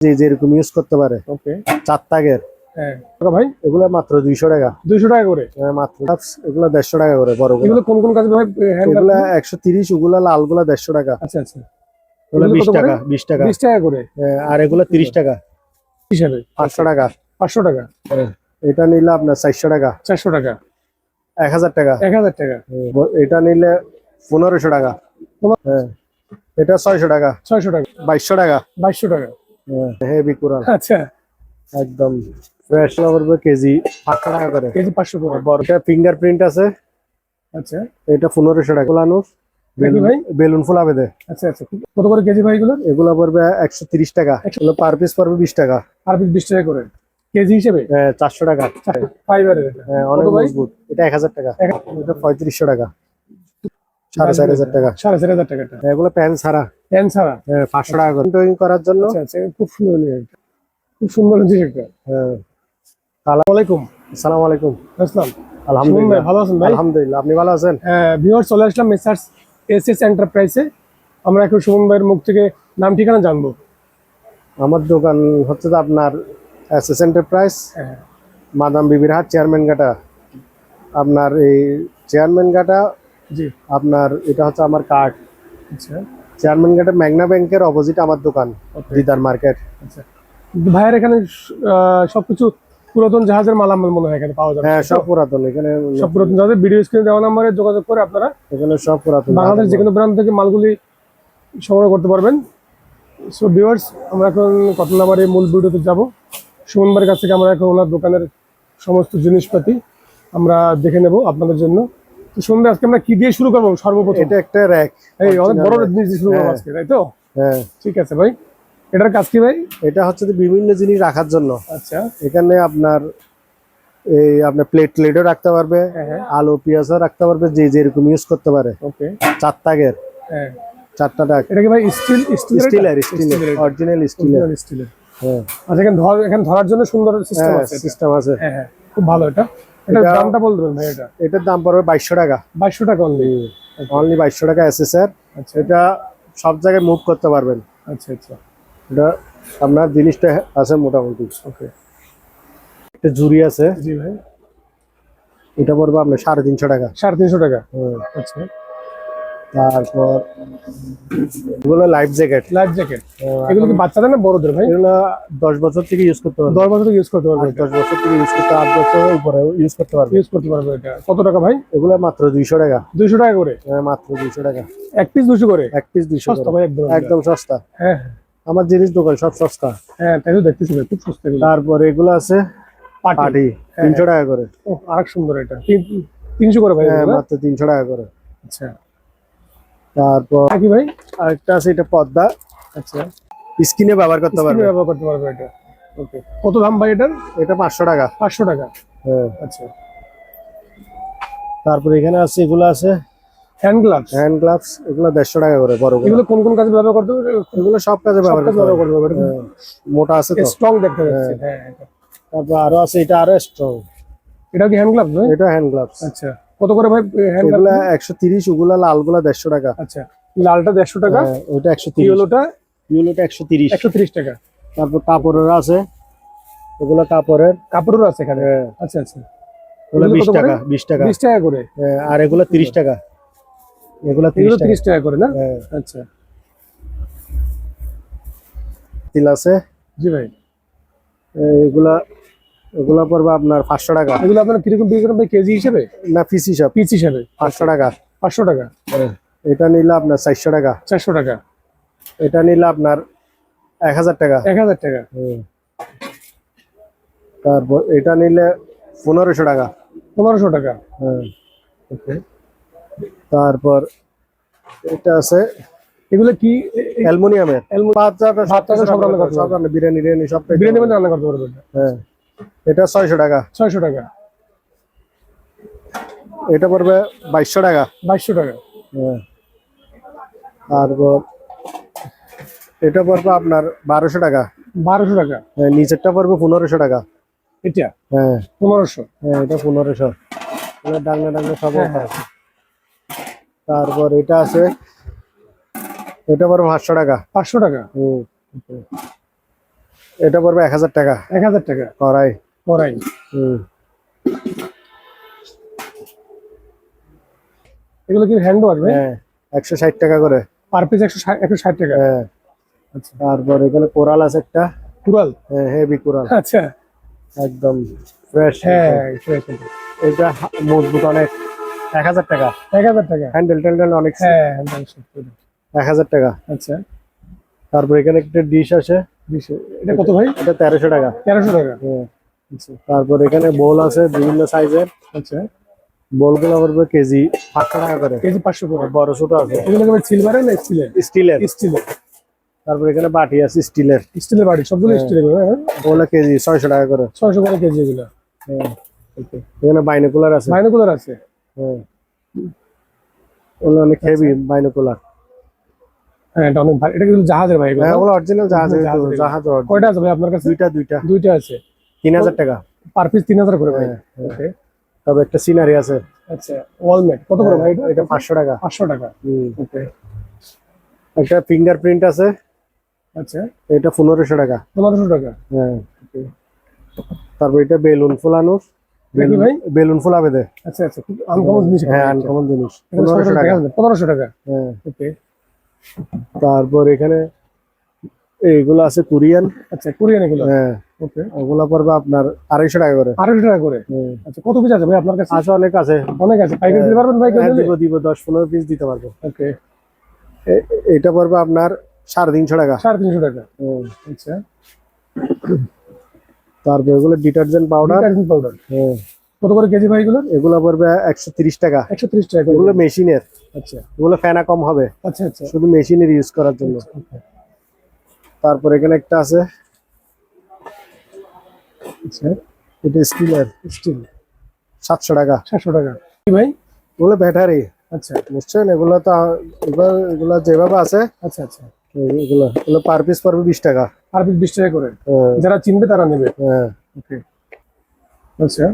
যে যেরকম ইউজ করতে পারে। ওকে চার তাগের। হ্যাঁ। ভাই? এগুলো মাত্র দুইশো টাকা। দুইশো টাকা করে? হ্যাঁ, মাত্র। এগুলো দেড়শো টাকা করে বড় এগুলো কোন কোন কাজে ভাই হ্যান্ড একশো তিরিশ ওগুলা লাল দেড়শো টাকা। আচ্ছা আচ্ছা। বিশ টাকা বিশ টাকা। বিশ টাকা করে? হ্যাঁ, আর এগুলা তিরিশ টাকা। হিসাবে পাঁচশো টাকা। পাঁচশো টাকা? এটা নিলে আপনার চারশো টাকা। চারশো টাকা। এক হাজার টাকা। এক হাজার টাকা। এটা নিলে পনেরোশো টাকা। হ্যাঁ এটা ছয়শো টাকা। ছয়শো টাকা। বাইশশো টাকা। বাইশশো টাকা। হেভি কোরআন আচ্ছা। একদম ফ্রেশ পড়বে কেজি পাঁচশো টাকা করে। কেজি পাঁচশো করে। বড়টা ফিঙ্গারপ্রিন্ট আছে। আচ্ছা। এটা পনেরোশো টাকা। কি ভাই? বেলুন ফুলাবে দে। আচ্ছা আচ্ছা। কত করে কেজি ভাই এগুলো? এগুলো পড়বে একশো তিরিশ টাকা। এগুলো পার পিস পড়বে বিশ টাকা। আর পিস বিশ টাকা করে। কেজি হিসেবে? হ্যাঁ, চারশো টাকা। ফাইবারের হ্যাঁ, অনেক মজবুত। এটা এক হাজার টাকা। এটা পঁয়ত্রিশশো টাকা। সাড়ে চার হাজার টাকা। সাড়ে চার হাজার টাকাটা হ্যাঁ, এগুলো প্যান ছাড়া। ছাড়া? হ্যাঁ, পাঁচশো টাকা করে। ড্রয়িং করার জন্য? আচ্ছা আচ্ছা খুব সুন্দর খুব সুন্দর জিনিস একটা হ্যাঁ। আলাইকুম। আসসালাম আলহামদুলিল্লাহ। ভালো আছেন ভাই? আলহামদুলিল্লাহ আপনি ভালো আছেন? ভিউয়ার চলে আসলাম মেসার্স এস এস এন্টারপ্রাইজে আমরা এখন সুমন ভাইয়ের মুখ থেকে নাম ঠিকানা জানব। আমার দোকান হচ্ছে আপনার এস এস এন্টারপ্রাইজ হ্যাঁ। মাদাম বিবির হাট চেয়ারম্যান গাটা আপনার এই চেয়ারম্যান গাটা জি। আপনার এটা হচ্ছে আমার কার্ড আচ্ছা। চেয়ারম্যান গাটা ম্যাগনা ব্যাংকের অপোজিট আমার দোকান দিদার মার্কেট আচ্ছা। ভাইয়ের এখানে সবকিছু পুরাতন জাহাজের মালামাল মনে হয় এখানে পাওয়া যাবে। হ্যাঁ সব পুরাতন এখানে সব পুরাতন জাহাজের ভিডিও স্ক্রিনে দেওয়া নাম্বারে যোগাযোগ করে আপনারা এখানে সব পুরাতন। বাংলাদেশ যে কোনো প্রান্ত থেকে মালগুলি সংগ্রহ করতে পারবেন। সো ভিউয়ার্স আমরা এখন কত নাম্বারে মূল ভিডিওতে যাব। সুমনবার কাছ থেকে আমরা এখন ওনার দোকানের সমস্ত জিনিসপাতি আমরা দেখে নেব আপনাদের জন্য। তো আজকে আমরা কি দিয়ে শুরু করব সর্বপ্রথম? এটা একটা র্যাক এই অনেক বড় জিনিস দিয়ে শুরু করব হ্যাঁ। আজকে তাই তো? হ্যাঁ। ঠিক আছে ভাই। এটার কাজ কি ভাই? এটা হচ্ছে বিভিন্ন জিনিস রাখার জন্য। আচ্ছা। এখানে আপনার এই আপনার প্লেট প্লেটও রাখতে পারবে হ্যাঁ হ্যাঁ। আলু পেঁয়াজও রাখতে পারবে যে যেরকম ইউজ করতে পারে। ওকে। চার তাগের। হ্যাঁ। চারটা টাক এটা কি ভাই স্টিল স্টিল স্টিলের স্টিলের অরিজিনাল স্টিলের স্টিলের হ্যাঁ। আচ্ছা এখানে ধর এখানে ধরার জন্য সুন্দর সিস্টেম আছে সিস্টেম আছে। হ্যাঁ হ্যাঁ। খুব ভালো এটা। এটা এটা- দামটা ভাই এটা। এটার দাম পড়বে বাইশশো টাকা। বাইশশো টাকা অনলি অনলি বাইশশো টাকা আচ্ছা। এটা সব জায়গায় মুভ করতে পারবেন। আচ্ছা আচ্ছা। এটা আপনার জিনিসটা আছে মোটামুটি। ওকে। একটা জুরি আছে। জি ভাই। এটা পড়বে আপনার সাড়ে তিনশো টাকা। সাড়ে তিনশো টাকা। আচ্ছা। তারপর এগুলো লাইফ জ্যাকেট লাইফ জ্যাকেট এগুলো কি বাচ্চাদের না বড়দের ভাই? এগুলো দশ বছর থেকে ইউজ করতে পারবে। দশ বছর ইউজ করতে পারবে। দশ বছর থেকে ইউজ করতে আট বছরের উপরে ইউজ করতে পারবে। ইউজ করতে পারবে এটা। কত টাকা ভাই? এগুলো মাত্র দুইশো টাকা। দুইশো টাকা করে? হ্যাঁ, মাত্র দুইশো টাকা। এক পিস দুশো করে? এক পিস দুইশো সস্তা ভাই একদম। একদম সস্তা। হ্যাঁ আমার জিনিস দোকান সব সস্তা। হ্যাঁ তাই তো দেখতেছি ভাই খুব সস্তা তারপরে এগুলো আছে পাটি। পাটি তিনশো টাকা করে। ও আরেক সুন্দর এটা। তিন- তিনশো করে ভাই হ্যাঁ মাত্র তিনশো টাকা করে। আচ্ছা। তারপর কি ভাই আরেকটা আছে এটা পর্দা আচ্ছা। স্কিনে ব্যবহার করতে পারবে। ব্যবহার করতে পারবে এটা। ওকে। কত দাম ভাই এটার? এটা পাঁচশো টাকা। পাঁচশো টাকা? হ্যাঁ। আচ্ছা। তারপরে এখানে আছে এগুলো আছে? হ্যান্ড গ্লাভস হ্যান্ড গ্লাভস এগুলো দেড়শো টাকা করে বড় এগুলো কোন কোন কাজে ব্যবহার করতে এগুলো সব কাজে ব্যবহার করতে পারবে হ্যাঁ, মোটা আছে তো। স্ট্রং দেখতে যাচ্ছে হ্যাঁ তারপর আরও আছে এটা আরও স্ট্রং এটা কি হ্যান্ড গ্লাভস এটা হ্যান্ড গ্লাভস আচ্ছা। কত করে ভাই এগুলা একশো তিরিশ ওগুলা লালগুলা দেড়শো টাকা। আচ্ছা লালটা দেড়শো টাকা হ্যাঁ, ওইটা একশো ইয়েলোটা? ইউলোটা একশো তিরিশ। একশো তিরিশ টাকা। তারপর কাপড়ের আছে এগুলা কাপড়ের। কাপড়েরও আছে এখানে? হ্যাঁ, আচ্ছা আচ্ছা। এগুলো বিশ টাকা বিশ টাকা। বিশ টাকা করে? হ্যাঁ, আর এগুলা তিরিশ টাকা। এগুলা তিরিশ টাকা। করে না? আচ্ছা। তিল আছে। জি ভাই। এগুলা এগুলা পড়বে আপনার পাঁচশো টাকা। এগুলো আপনার কীরকম বিক্রি করেন কেজি হিসেবে? না পিস হিসাব। পিস হিসাবে। পাঁচশো টাকা। পাঁচশো টাকা? এটা নিলে আপনার চারশো টাকা। চারশো টাকা। এটা নিলে আপনার এক হাজার টাকা। এক হাজার টাকা। তারপর এটা নিলে পনেরোশো টাকা। পনেরোশো টাকা। হ্যাঁ। তারপর এটা আছে এগুলো কি? অ্যালুমিনিয়ামের। সব রান্না করতে সব রান্না বিরিয়ানি সব বিরিয়ানি রান্না করতে পারবে হ্যাঁ। এটা ছয়শো টাকা। ছয়শো টাকা। এটা পড়বে বাইশশো টাকা। বাইশশো টাকা। হ্যাঁ। তারপর এটা পড়বে আপনার বারোশো টাকা। বারোশো টাকা। হ্যাঁ, নিচেরটা পড়বে পনেরোশো টাকা। এটা? হ্যাঁ। পনেরোশো। হ্যাঁ এটা পনেরোশো। ডাঙ্গা ডাঙ্গা সব হ্যাঁ, আছে। তারপর এটা আছে এটা পড়বে পাঁচশো টাকা। পাঁচশো টাকা। হুম। এটা পড়বে এক হাজার টাকা। এক হাজার টাকা। কড়াই। কড়াই। হুম। এগুলো কি হ্যান্ড ভাই? হ্যাঁ একশো ষাট টাকা করে। পার পিস একশো একশো ষাট টাকা। হ্যাঁ। আচ্ছা। তারপর এখানে কোরাল আছে একটা। কুড়াল? হ্যাঁ হেভি কোরাল আচ্ছা। একদম ফ্রেশ হ্যাঁ এটা মজবুত অনেক। এক হাজার টাকা। এক হাজার টাকা। হ্যান্ডেল ট্যান্ডেল অনেক। হ্যাঁ এক হাজার টাকা। আচ্ছা। তারপর এখানে একটা ডিশ আছে। এটা কত ভাই? এটা তেরোশো টাকা। তেরোশো টাকা। হ্যাঁ। তারপর এখানে বোল আছে বিভিন্ন সাইজের। আচ্ছা। বোলগুলো পড়বে কেজি পাঁচশো টাকা করে। কেজি পাঁচশো করে। বড় ছোট আছে। এগুলো কি সিলভারের না স্টিলের স্টিলের। স্টিলের। তারপর এখানে বাটি আছে স্টিলের। স্টিলের বাড়ি সবগুলো স্টিলের হ্যাঁ। ওগুলো কেজি ছয়শো টাকা করে। ছয়শো করে কেজি এগুলো। হ্যাঁ। এখানে বাইনোকুলার আছে। বাইনোকুলার আছে। হ্যাঁ। ওগুলো অনেক হেভি বাইনোকুলার। হ্যাঁ এটা অনেক ভালো এটা কিন্তু জাহাজের ভাই এগুলো হ্যাঁ ওগুলো অরিজিনাল জাহাজ জাহাজ কয়টা আছে ভাই আপনার কাছে? দুইটা দুইটা। দুইটা আছে। তিন হাজার টাকা। পার পিস করে ভাই। হ্যাঁ, ওকে তবে একটা সিনারি আছে। আচ্ছা ওয়ালমেট কত করে ভাই এটা? টাকা। টাকা। ওকে একটা ফিঙ্গারপ্রিন্ট আছে। আচ্ছা। এটা টাকা। টাকা। হ্যাঁ। তারপর এটা বেলুন ফোলানোর। বেলুন ফোলাবে দে আচ্ছা আচ্ছা। আনকমন জিনিস হ্যাঁ আনকমন জিনিস। এখানে পনেরোশো সরকার টাকা। দেখা যাচ্ছে, পনেরোশো টাকা। হ্যাঁ। ওকে তারপর এখানে এইগুলো আছে কোরিয়ান। আচ্ছা কোরিয়ান এগুলো? হ্যাঁ। ওকে। ওগুলো পড়বে আপনার আড়াইশো টাকা করে। আড়াইশো টাকা করে? হ্যাঁ। আচ্ছা কত পিস আছে ভাই আপনার কাছে? আছে অনেক আছে। অনেক আছে। পাইকারি দিতে পারবেন ভাই হ্যাঁ, দিব দিব দশ পনেরো পিস দিতে পারব। ওকে। এটা পড়বে আপনার সাড়ে তিনশো টাকা। সাড়ে তিনশো টাকা। হ্যাঁ। আচ্ছা। তারপর এগুলো ডিটারজেন্ট পাউডার। Detergent powder. হ্যাঁ কত করে কেজি ভাই এগুলো? এগুলো পড়বে একশো তিরিশ টাকা। একশো ত্রিশ টাকা এগুলো মেশিনের। আচ্ছা। এগুলো ফেনা কম হবে। আচ্ছা আচ্ছা। শুধু মেশিনের ইউজ করার জন্য। তারপর এখানে একটা আছে। আচ্ছা। এটা স্টিলের। স্টিল। সাতশো টাকা। সাতশো টাকা। কি ভাই? এগুলো ব্যাটারি। আচ্ছা। বুঝছেন এগুলো তো এগুলো এগুলো যেভাবে আছে। আচ্ছা আচ্ছা। এগুলো এগুলো পার পিস পড়বে বিশ টাকা। আর পিস বিশ টাকা করে। হ্যাঁ, যারা চিনবে তারা নেবে। হ্যাঁ। ওকে আচ্ছা।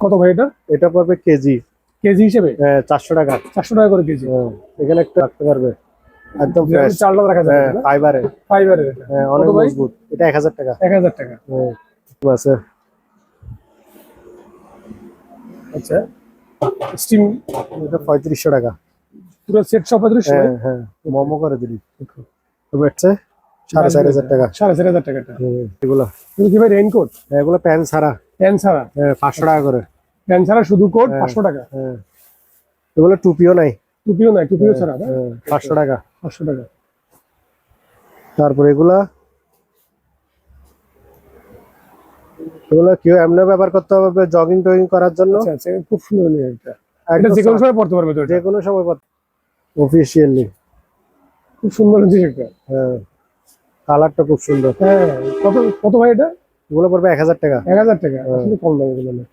কত ভাই এটা? এটা পড়বে কেজি। কেজি হিসেবে? হ্যাঁ চারশো টাকা। চারশো টাকা করে কেজি। হ্যাঁ, এখানে একটা রাখতে পারবে। একদম চালটা রাখা যাবে হ্যাঁ ফাইবারে হ্যাঁ অনেক মজবুত। এটা এক হাজার টাকা। এক হাজার টাকা। আছে। আচ্ছা। স্টিম এটা পঁয়ত্রিশশো টাকা। পুরো সেট সব পঁয়ত্রিশশো হ্যাঁ হ্যাঁ মোমো করে দিলি তবে সাড়ে চার হাজার টাকা। সাড়ে চার হাজার টাকাটা। হুম, এগুলো। কিন্তু কি ভাই রেইনকোট হ্যাঁ, এগুলো প্যান্ট ছাড়া। প্যান্ট ছাড়া? হ্যাঁ পাঁচশো টাকা করে। প্যান্ট ছাড়া শুধু কোট পাঁচশো টাকা? হ্যাঁ। এগুলো টুপিও নাই। টুপিও নাই টুপিও ছাড়া হ্যাঁ, পাঁচশো টাকা। পাঁচশো টাকা। তারপর এগুলা? এগুলো কেউ এমনি ব্যবহার করতে হবে জগিং টগিং করার জন্য। আচ্ছা আচ্ছা খুব সুন্দর নিয়ে এটা। এটা যে কোনো সময় পড়তে পারবে তো যে কোনো সময় অফিসিয়ালি খুব সুন্দর জিনিস একটা হ্যাঁ। কালারটা খুব সুন্দর। হ্যাঁ কত কত ভাই এটা? এগুলো পড়বে এক হাজার টাকা। এক হাজার টাকা আসলে কম দাম এগুলো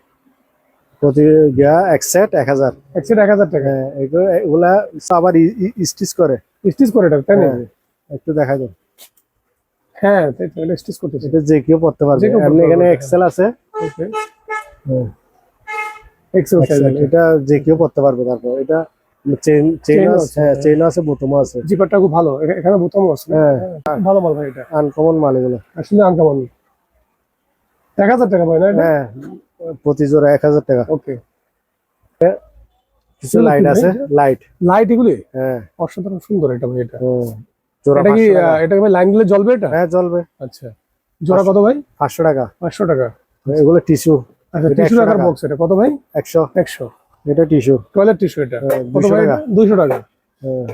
প্রতি গিয়া এক সেট এক হাজার। এক সেট এক হাজার টাকা। হ্যাঁ এগুলো এগুলা আবার স্টিচ করে। স্টিচ করে তাই না হ্যাঁ, একটু দেখা যায় হ্যাঁ স্টিচ করতেছে। এটা যে কেউ পড়তে পারবে। এখানে এক্সেল আছে। হ্যাঁ, এক্সেল এটা যে কেউ পড়তে পারবে তারপর। এটা চেন চেন আছে আছে, হ্যাঁ চেন আছে বোতমও আছে। জিপারটা খুব ভালো। এখানে বোতাম আছে। হ্যাঁ। ভালো মাল ভাই এটা। আনকমন মাল এগুলো। আসলে আনকামন এক হাজার টাকা ভাই না হ্যাঁ প্রতি জোড়া এক হাজার টাকা। ওকে কিছু লাইট আছে? লাইট লাইট এগুলি? হ্যাঁ। অসাধারণ সুন্দর এটা ভাই এটা। এটা কি এটা ভাই লাইন দিলে জ্বলবে এটা? হ্যাঁ চলবে আচ্ছা। জোড়া কত ভাই? পাঁচশো টাকা। পাঁচশো টাকা। এগুলো টিস্যু আচ্ছা টিস্যু 100 টাকা। বক্স এটা। কত ভাই? একশো। একশো। এটা টিস্যু। টয়লেট টিস্যু এটা? হ্যাঁ, কত ভাই টাকা। দুইশো টাকা। হ্যাঁ।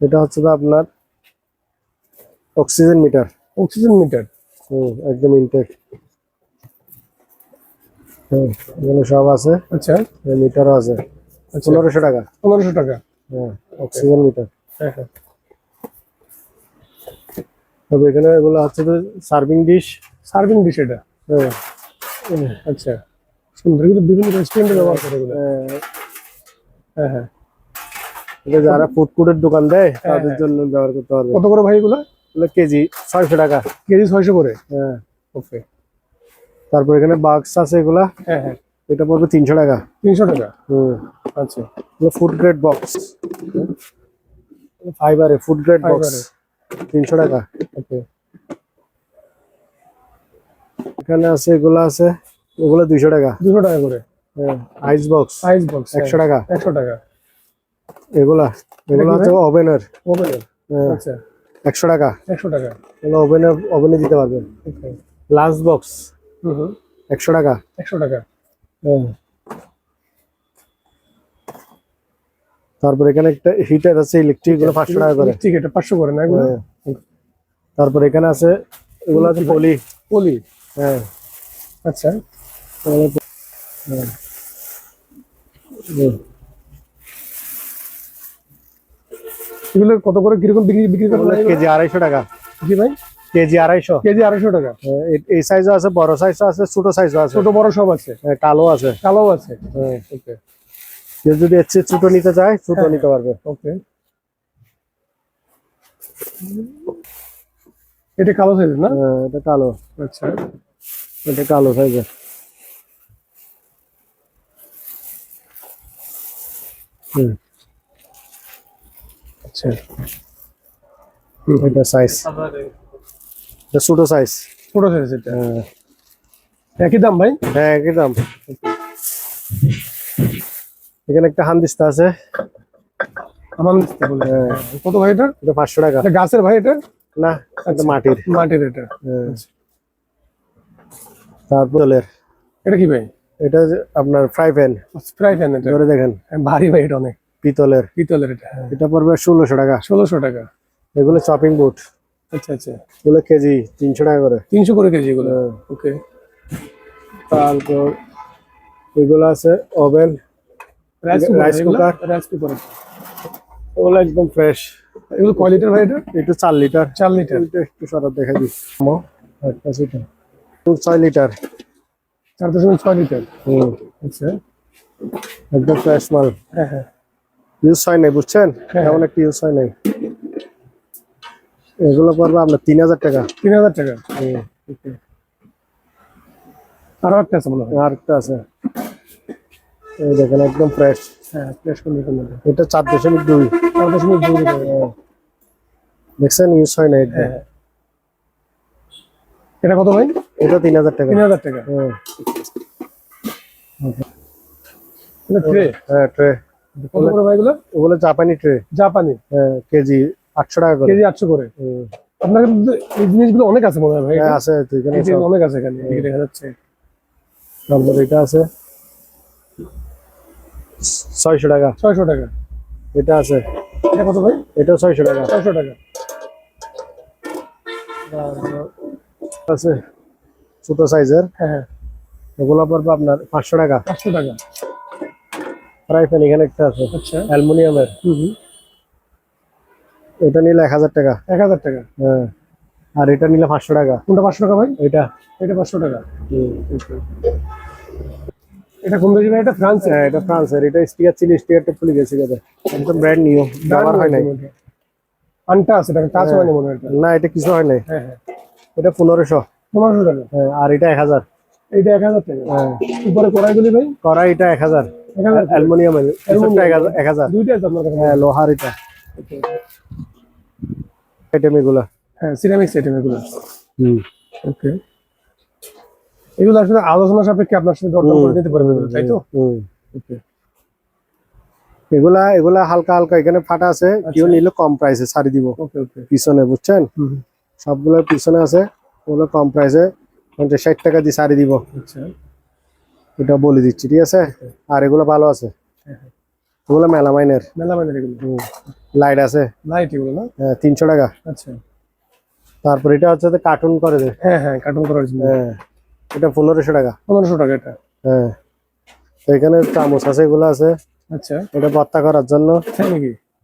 এটা হচ্ছে তো আপনার অক্সিজেন মিটার। Oxygen meter? হুম একদম ইনটেক হুম এখানে সব আছে। আচ্ছা। মিটারও আছে। আচ্ছা। পনেরোশো টাকা। পনেরোশো টাকা। হ্যাঁ অক্সিজেন মিটার। হ্যাঁ হ্যাঁ। তবে এখানে এগুলো হচ্ছে তো সার্ভিং ডিশ সার্ভিং ডিশ এটা? হ্যাঁ। আচ্ছা। সুন্দর এগুলো বিভিন্ন রেস্টুরেন্টে ব্যবহার করে এগুলো। হ্যাঁ, হ্যাঁ হ্যাঁ। এটা যারা ফুড কোর্টের দোকান দেয় তাদের জন্য ব্যবহার করতে পারবে। কত করে ভাই এগুলো? কেজি ছয়শো টাকা। কেজি ছয়শো করে? হ্যাঁ। ওকে। তারপর এখানে বাক্স আছে এগুলা। হ্যাঁ হ্যাঁ। এটা পড়বে তিনশো টাকা। তিনশো টাকা? হুম। আচ্ছা। এগুলো ফুড গ্রেড বক্স ফাইবারে ফুড গ্রেড বক্স তিনশো টাকা। ওকে। এখানে আছে এগুলো আছে। এগুলো দুইশো টাকা। দুশো টাকা করে। আইস বক্স আইস বক্স একশো টাকা। একশো টাকা। এগুলা এগুলো আছে ওভেনের ওভেনের আচ্ছা। একশো টাকা। একশো টাকা। এগুলো ওভেনে ওভেনে দিতে পারবেন। লাঞ্চ বক্স একশো টাকা। একশো টাকা। তারপর এখানে একটা হিটার আছে ইলেকট্রিকগুলো পাঁচশো টাকা করে। ঠিক এটা পাঁচশো করে না এগুলো? হ্যাঁ। তারপর এখানে আছে এগুলো আছে পলি পলি হ্যাঁ। আচ্ছা। হ্যাঁ। এগুলো কত করে? কীরকম বিক্রি বিক্রি করা কেজি আড়াইশো টাকা। জি ভাই। কেজি আড়াইশো। কেজি আড়াইশো টাকা। এই সাইজও আছে বড় সাইজও আছে ছোট সাইজও আছে। ছোট বড় সব আছে। কালো আছে। কালো আছে। হ্যাঁ ওকে। কেউ যদি এর চেয়ে ছোট নিতে চায় ছোট হ্যাঁ। নিতে পারবে। ওকে। এটা কালো সাইজ না? হ্যাঁ, এটা কালো। আচ্ছা। এটা কালো সাইজের হুম। আচ্ছা। এটা সাইজ এটা ছোট সাইজ ছোট সাইজ এটা। হ্যাঁ। একই দাম ভাই? হ্যাঁ একই দাম। এখানে একটা হানদিস্তা আছে। বলে হ্যাঁ, কত ভাই এটা এটা পাঁচশো টাকা। এটা গাছের ভাই এটা? না এটা মাটির। মাটির এটা। হ্যাঁ। তারপর এটা কি ভাই? এটা আপনার ফ্রাই প্যান ফ্রাই প্যান এটা। ধরে দেখেন। ভারী ভাই এটা অনেক। পিতলের। পিতলের এটা এটা পড়বে ষোলোশো টাকা। ষোলোশো টাকা। এগুলো চপিং বোর্ড আচ্ছা আচ্ছা। এগুলো কেজি তিনশো টাকা করে। তিনশো করে কেজি এগুলো। হ্যাঁ। ওকে। তারপর এগুলো আছে oven rice cooker rice cooker ওগুলো একদম ফ্রেশ এগুলো কয় লিটার ভাই এটা? একটু চার লিটার চার লিটার একটু সরাব দেখা দিই। একটা সেটা ছয় লিটার চার দশমিক ছয় লিটার হুম। আচ্ছা। একদম ফ্রেশ মাল। হ্যাঁ হ্যাঁ। ইউজ হয় নাই বুঝছেন? হ্যাঁ। তেমন একটা ইউজ হয় নাই। এগুলো পড়বে আপনার তিন হাজার টাকা। তিন হাজার টাকা। আরও একটা আছে মনে হয়। আর একটা আছে। এই দেখেন একদম ফ্রেশ হ্যাঁ ফ্রেশ কন্ডিশন এটা চার দশমিক দুই। চার দশমিক দুই। দেখছেন ইউজ হয় না হ্যাঁ। এটা কত ভাই? এটা তিন হাজার টাকা। তিন হাজার টাকা। হুম। এটা ট্রে হ্যাঁ ট্রে কত করে ভাই এগুলো? ওগুলো জাপানি ট্রে জাপানি। হ্যাঁ কেজি আটশো টাকা করে। কেজি আটশো করে। আপনার এই জিনিসগুলো অনেক আছে মনে হয় ভাই হ্যাঁ আছে তো এখানে অনেক আছে এখানে দেখা যাচ্ছে। তারপর এটা আছে। ছয়শো টাকা। ছয়শো টাকা। এটা আছে। এটা কত ভাই? এটাও ছয়শো টাকা। ছয়শো টাকা। আছে। ছোট সাইজের। হ্যাঁ। হ্যাঁ ওগুলো পড়বে আপনার পাঁচশো টাকা। পাঁচশো টাকা। ফ্রাই প্যান এখানে একটা আছে আচ্ছা। অ্যালুমিনিয়ামের। এটা নিলে এক হাজার টাকা। এক হাজার টাকা। হ্যাঁ। আর এটা নিলে পাঁচশো টাকা। কোনটা পাঁচশো টাকা ভাই? এটা। এটা পাঁচশো টাকা। এটা কোন দেশে ভাই? এটা ফ্রান্স হ্যাঁ এটা ফ্রান্সের। এটা স্টিকার ছিল স্টিকারটা খুলে গেছে গেছে একদম ব্র্যান্ড নিউ ব্যবহার হয় নাই। আনটা আছে এটা টাচ হয়নি মনে হয় না এটা কিছু হয় নাই। হ্যাঁ হ্যাঁ। এটা পনেরোশো। টাকা হ্যাঁ, আর এটা এক হাজার। এক হাজার টাকা। হ্যাঁ। উপরে কড়াইগুলি ভাই? কড়াই এটা এক হাজার। এক দুইটা আছে আপনার হ্যাঁ লোহার এটা। আইটেম এগুলা। হ্যাঁ সিরামিক্স আইটেম এগুলো। হুম। ওকে। এগুলো আসলে আলোচনা সাপেক্ষে আপনার সাথে দরদাম করে পারবেন তাই তো? হুম ওকে। এগুলা এগুলা হালকা হালকা এখানে ফাটা আছে। কেউ নিলে কম প্রাইসে ছাড়ি দিব। ওকে ওকে। পিছনে বুঝছেন? হুম। সবগুলোর পিছনে আছে। ওগুলো কম প্রাইসে পঞ্চাশ ষাট টাকা দিয়ে সারি দিব। আচ্ছা। এটা বলে দিচ্ছি ঠিক আছে? আর এগুলো ভালো আছে। এগুলো মেলামাইনের। মেলা মানে এগুলো? লাইট আছে। লাইট এগুলো না? হ্যাঁ, তিনশো টাকা। আচ্ছা। তারপর এটা হচ্ছে কার্টুন করে দেয় হ্যাঁ হ্যাঁ কার্টুন করার জন্য। হ্যাঁ এটা পনেরোশো টাকা। পনেরোশো টাকা এটা। হ্যাঁ। এখানে চামচ আছে এগুলো আছে। আচ্ছা। এটা ভর্তা করার জন্য।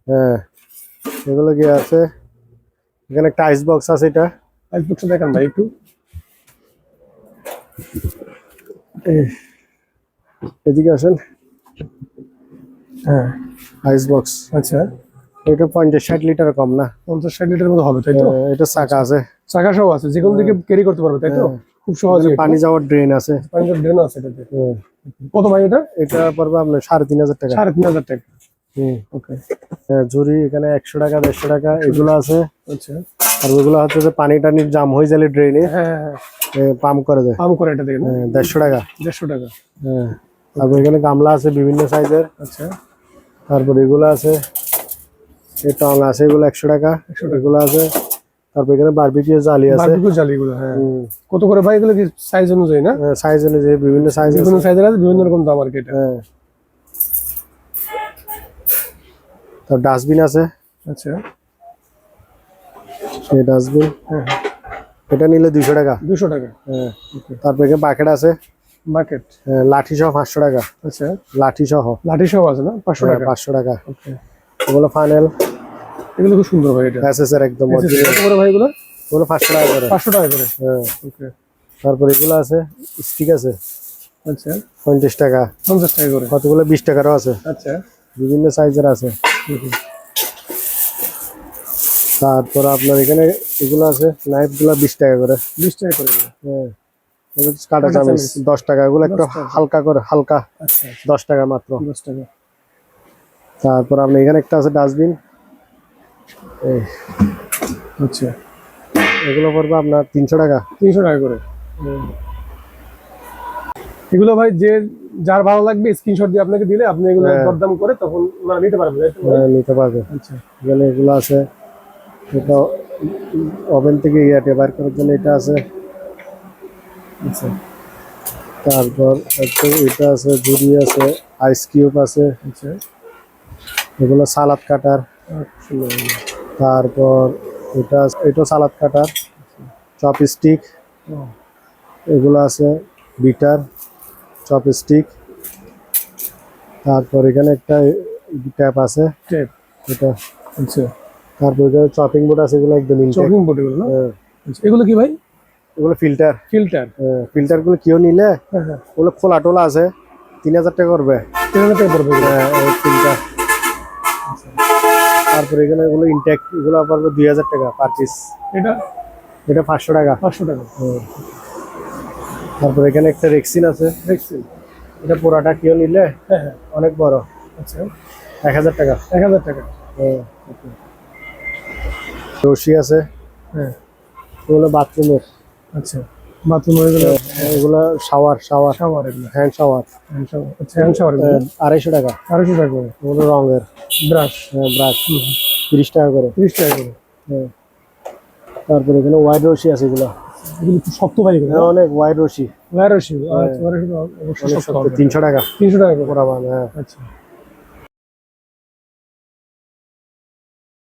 হ্যাঁ। এগুলো কি আছে? এখানে একটা আইস বক্স আছে এটা। আইস বক্স দেখান ভাই একটু এদিকে আসেন হ্যাঁ। আইস বক্স আচ্ছা। এটা পঞ্চাশ ষাট লিটার কম না। পঞ্চাশ ষাট লিটার মতো হবে তাই তো? হ্যাঁ, এটা চাকা আছে। চাকা সহ আছে যে কোনো দিকে ক্যারি করতে পারবে তাই তো? খুব সহজে পানি যাওয়ার ড্রেন আছে। পানির ড্রেন আছে এটাতে। হ্যাঁ, কত ভাই এটা? এটা পড়বে আপনার সাড়ে তিন হাজার টাকা। সাড়ে তিন হাজার টাকা। ওকে হ্যাঁ, ঝুড়ি এখানে একশো টাকা দেড়শো টাকা এগুলো আছে। আচ্ছা। আর ওগুলো হচ্ছে যে পানি টানি জাম হয়ে গেলে ড্রেনে হ্যাঁ হ্যাঁ হ্যাঁ। পাম্প করে দেয়। আম করে এটা দেখেন হ্যাঁ, দেড়শো টাকা। দেড়শো টাকা। হ্যাঁ তারপর এখানে গামলা আছে বিভিন্ন সাইজের আচ্ছা। তারপর এগুলো আছে। এই টং আছে এগুলো একশো টাকা একশো এগুলো আছে। তারপর এখানে বারবিকিউ জালি আছে। বারবিকিউ জালিগুলো হ্যাঁ। কত করে ভাই এগুলো কি সাইজ অনুযায়ী না? সাইজ অনুযায়ী বিভিন্ন সাইজ বিভিন্ন সাইজের আছে বিভিন্ন রকম দাম আর কি এটা। হ্যাঁ। তারপর ডাস্টবিন আছে। আচ্ছা। এই ডাস্টবিন। হ্যাঁ এটা নিলে দুইশো টাকা। দুশো টাকা। হ্যাঁ। তারপর বাকেট আছে। বাকেট? হ্যাঁ, লাঠি সহ পাঁচশো টাকা। আচ্ছা। লাঠি সহ লাঠি সব আছে না? পাঁচশো টাকা? পাঁচশো টাকা। ওকে ওগুলো ফাইনাল এগুলো খুব সুন্দর ভাই এটা। এস এর একদম করে ভাই এগুলো? ওগুলো পাঁচশো টাকা করে। পাঁচশো টাকা করে? হ্যাঁ। ওকে তারপর এগুলো আছে স্টিক আছে। আচ্ছা। পঞ্চাশ টাকা। পঞ্চাশ টাকা করে। কতগুলো? বিশ টাকারও আছে। আচ্ছা। বিভিন্ন সাইজের আছে। তারপর আপনার এখানে এগুলো আছে নাইফগুলো বিশ টাকা করে। বিশ টাকা করে হ্যাঁ। কাটা চামচ দশ টাকা। এগুলো একটু হালকা করে হালকা আচ্ছা আচ্ছা। দশ টাকা মাত্র। দশ টাকা। তারপর আপনার এখানে একটা আছে ডাস্টবিন। আচ্ছা। এগুলো পড়বে আপনার তিনশো টাকা। তিনশো টাকা করে। এগুলো ভাই যে যার ভালো লাগবে স্ক্রিনশট দিয়ে আপনাকে দিলে আপনি এগুলো হ্যাঁ। দরদাম করে তখন মানে নিতে পারবেন হ্যাঁ, নিতে পারবে। আচ্ছা। এখানে এগুলো আছে। এটা ওভেন থেকে ইয়াটে বার করার জন্য এটা আছে। আচ্ছা। তারপর এটা আছে ঝুড়ি আছে আইস কিউব আছে। আচ্ছা। এগুলো সালাদ কাটার। তারপর এটা এটা সালাদ কাটার। চপস্টিক। এগুলো আছে বিটার। চপ স্টিক তারপর এখানে একটা ট্যাপ আছে। টেপ এটা আচ্ছা। তারপর এখানে চপিং বোর্ড আছে এগুলো একদম চপিং বোর্ড এগুলো না? আচ্ছা, এগুলো কি ভাই? এগুলো ফিল্টার ফিল্টার ফিল্টারগুলো কেউ নিলে হ্যাঁ হ্যাঁ। ওগুলো খোলা টোলা আছে তিন হাজার টাকা করবে। তিন হাজার টাকা পড়বে। ফিল্টার তারপর এখানে এগুলো ইনটেক এগুলো পড়বে দুই হাজার টাকা পার পিস এটা? এটা পাঁচশো টাকা। পাঁচশো টাকা। তারপর এখানে একটা রেক্সিন আছে। দেখছি এটা পোড়াটা কেউ নিলে হ্যাঁ হ্যাঁ। অনেক বড়। আচ্ছা। এক হাজার টাকা। এক হাজার টাকা। রশি আছে। হ্যাঁ। এগুলো বাথরুমের। আচ্ছা। বাথরুম এগুলো? এগুলো শাওয়ার শাওয়ার শাওয়ার এগুলো। হ্যান্ড শাওয়ার হ্যান্ড শাওয়ার আচ্ছা হ্যান্ড শাওয়ার আড়াইশো টাকা। আড়াইশো টাকা করে। এগুলো রঙের। ব্রাশ ব্রাশ তিরিশ টাকা করে। তিরিশ টাকা করে। হ্যাঁ। তারপর এখানে ওয়াইড রশি আছে এগুলো। এগুলো খুব শক্ত ভাই অনেক ওয়াইড রশি ওয়ার রশি রশি অবশ্যই শক্ত শক্ত, হবে। তিনশো টাকা। তিনশো টাকা করে? হ্যাঁ। আচ্ছা।